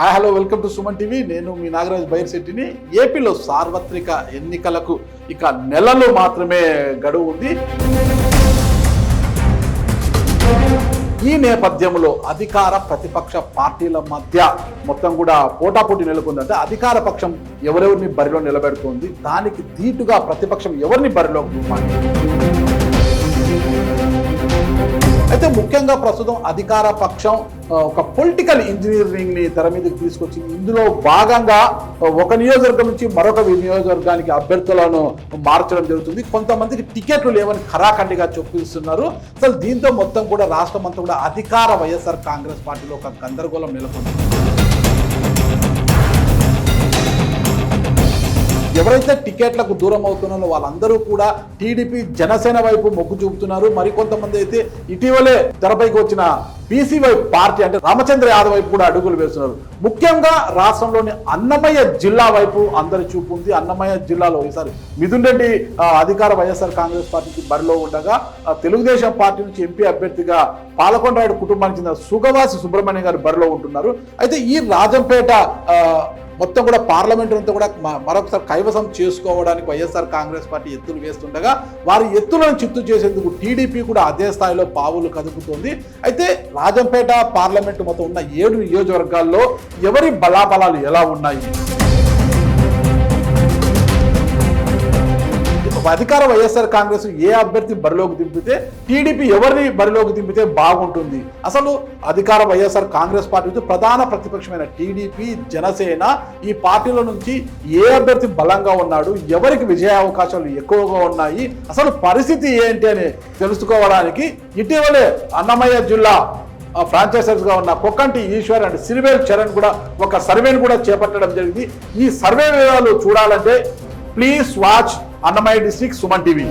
Hi hello welcome to Suman TV నేను మీ నాగరాజ్ బైర్శెట్టిని ఏపీలో సార్వత్రిక ఎన్నికలకు ఇక నెలలు మాత్రమే గడువు ఉంది. ఈ నేపథ్యంలో అధికార ప్రతిపక్ష పార్టీల మధ్య మొత్తం కూడా పోటాపోటీ నెలకొందంటే అధికార పక్షం ఎవరెవరిని బరిలో నిలబెడుతోంది? దానికి ధీటుగా ప్రతిపక్షం ఎవరిని బరిలో అయితే ముఖ్యంగా ప్రస్తుతం అధికార పక్షం ఒక పొలిటికల్ ఇంజనీరింగ్ని తెర మీదకి తీసుకొచ్చింది. ఇందులో భాగంగా ఒక నియోజకవర్గం నుంచి మరొక నియోజకవర్గానికి అభ్యర్థులను మార్చడం జరుగుతుంది. కొంతమందికి టికెట్లు లేవని ఖరాఖండిగా చూపిస్తున్నారు అసలు దీంతో మొత్తం కూడా రాష్ట్రం అంతా కూడా అధికార వైఎస్ఆర్ కాంగ్రెస్ పార్టీలో ఒక గందరగోళం నెలకొంది. ఎవరైతే టికెట్లకు దూరం అవుతున్నారో వాళ్ళందరూ కూడా టీడీపీ జనసేన వైపు మొగ్గు చూపుతున్నారు. మరికొంతమంది అయితే ఇటీవలే తెరపైకి వచ్చిన బీసీ వైపు పార్టీ అంటే రామచంద్ర యాదవ్ వైపు కూడా అడుగులు వేస్తున్నారు. ముఖ్యంగా రాష్ట్రంలోని అన్నమయ్య జిల్లా వైపు అందరి చూపు ఉంది. అన్నమయ్య జిల్లాలో ఈసారి మిథున్ రెడ్డి అధికార వైఎస్ఆర్ కాంగ్రెస్ పార్టీకి బరిలో ఉండగా తెలుగుదేశం పార్టీ నుంచి ఎంపీ అభ్యర్థిగా పాలకొండరాయుడు కుటుంబానికి చెందిన సుగవాసి సుబ్రహ్మణ్యం గారు బరిలో ఉంటున్నారు. అయితే ఈ రాజంపేట మొత్తం కూడా పార్లమెంట్ అంతా కూడా మ- మరొకసారి కైవసం చేసుకోవడానికి వైఎస్ఆర్ కాంగ్రెస్ పార్టీ ఎత్తులు వేస్తుండగా వారి ఎత్తులను చిత్తు చేసేందుకు టీడీపీ కూడా అదే స్థాయిలో పావులు కదుపుతోంది. అయితే రాజంపేట పార్లమెంట్ మొత్తం ఉన్న ఏడు నియోజకవర్గాల్లో ఎవరి బలాబలాలు ఎలా ఉన్నాయి? అధికార వైఎస్ఆర్ కాంగ్రెస్ ఏ అభ్యర్థి బరిలోకి దింపితే టీడీపీ ఎవరిని బరిలోకి దింపితే బాగుంటుంది? అసలు అధికార వైఎస్ఆర్ కాంగ్రెస్ పార్టీ ప్రధాన ప్రతిపక్షమైన టీడీపీ జనసేన ఈ పార్టీల నుంచి ఏ అభ్యర్థి బలంగా ఉన్నాడు? ఎవరికి విజయ అవకాశాలు ఎక్కువగా ఉన్నాయి? అసలు పరిస్థితి ఏంటి అని తెలుసుకోవడానికి ఇటీవలే అన్నమయ్య జిల్లా ఫ్రాంచైజర్స్గా గా ఉన్న కొక్కంటి ఈశ్వర్ అండ్ సిరివేల్ చరణ్ కూడా ఒక సర్వేను కూడా చేపట్టడం జరిగింది. ఈ సర్వే వివరాలు చూడాలంటే please watch Annamayya district Suman TV.